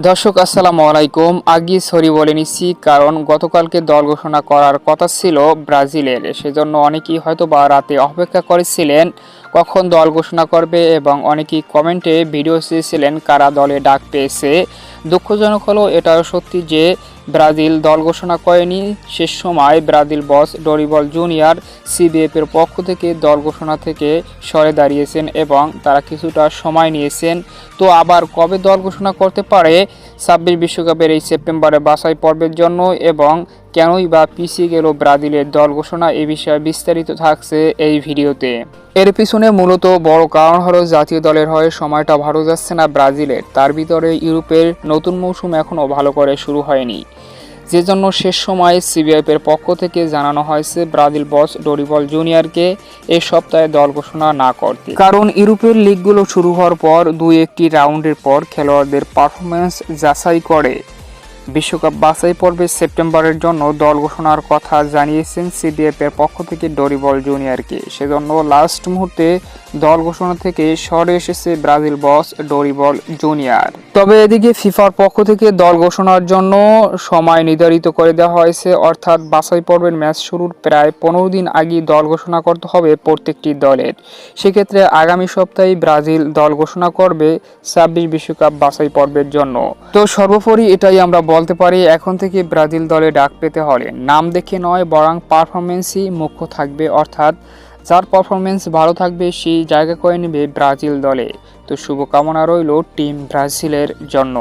দর্শক, আসসালামু আলাইকুম। আগে সরি বলে নিচ্ছি, কারণ গতকালকে দল ঘোষণা করার কথা ছিল ব্রাজিলের। সেজন্য অনেকেই হয়তো বা রাতে অপেক্ষা করেছিলেন কখন দল ঘোষণা করবে এবং অনেকেই কমেন্টে ভিডিও চেয়েছিলেন কারা দলে ডাক পেয়েছে। দুঃখজনক হলো, এটাও সত্যি যে ব্রাজিল দল ঘোষণা করেনি। শেষ সময় ব্রাজিল বস ডরিবল জুনিয়র সিবিএফের পক্ষ থেকে দল ঘোষণা থেকে সরে দাঁড়িয়েছেন এবং তারা কিছুটা সময় নিয়েছেন। তো আবার কবে দল ঘোষণা করতে পারে? ছাব্বিশ বিশ্বকাপের এই সেপ্টেম্বরে বাছাই পর্বের জন্য এবং কেনই বা পিছিয়ে গেল ব্রাজিলের দল ঘোষণা এ বিষয়ে বিস্তারিত থাকছে এই ভিডিওতে। এর পিছনে মূলত বড় কারণ হলো জাতীয় দলের হয়ে সময়টা ভালো যাচ্ছে না ব্রাজিলের। তার ভিতরে ইউরোপের নতুন মৌসুম এখনও ভালো করে শুরু হয়নি। যে জন্য শেষ সময়ে সিবিআইপ এর পক্ষ থেকে জানানো হয়েছে, ব্রাজিল বস ডরিবল জুনিয়রকে এই সপ্তাহে দল ঘোষণা না করতে। কারণ ইউরোপের লিগগুলো শুরু হওয়ার পর দুই একটি রাউন্ডের পর খেলোয়াড়দের পারফরমেন্স যাচাই করে। বিশ্বকাপ বাছাই পর্বে সেপ্টেম্বরের জন্য দল ঘোষণার কথা জানিয়েছেন সিডিএফ পক্ষ থেকে ডরিবল জুনিয়রকে। সেজন্য লাস্ট মুহূর্তে দল ঘোষণা থেকে সরে এসেছে ব্রাজিল বস ডরিবল জুনিয়র। তবে এদিকে ফিফার পক্ষ থেকে দল ঘোষণার জন্য সময় নির্ধারিত করে দেওয়া হয়েছে, অর্থাৎ বাছাই পর্বের ম্যাচ শুরুর প্রায় পনেরো দিন আগে দল ঘোষণা করতে হবে প্রত্যেকটি দলের। সেক্ষেত্রে আগামী সপ্তাহে ব্রাজিল দল ঘোষণা করবে ছাব্বিশ বিশ্বকাপ বাছাই পর্বের জন্য। তো সর্বোপরি এটাই আমরা বলতে পারি, এখন থেকে ব্রাজিল দলে ডাক পেতে হলে। নাম দেখে নয়, বরং পারফরমেন্সই মুখ্য থাকবে, অর্থাৎ যার পারফরমেন্স ভালো থাকবে সেই জায়গা করে নেবে ব্রাজিল দলে। তো শুভকামনা রইল টিম ব্রাজিলের জন্য।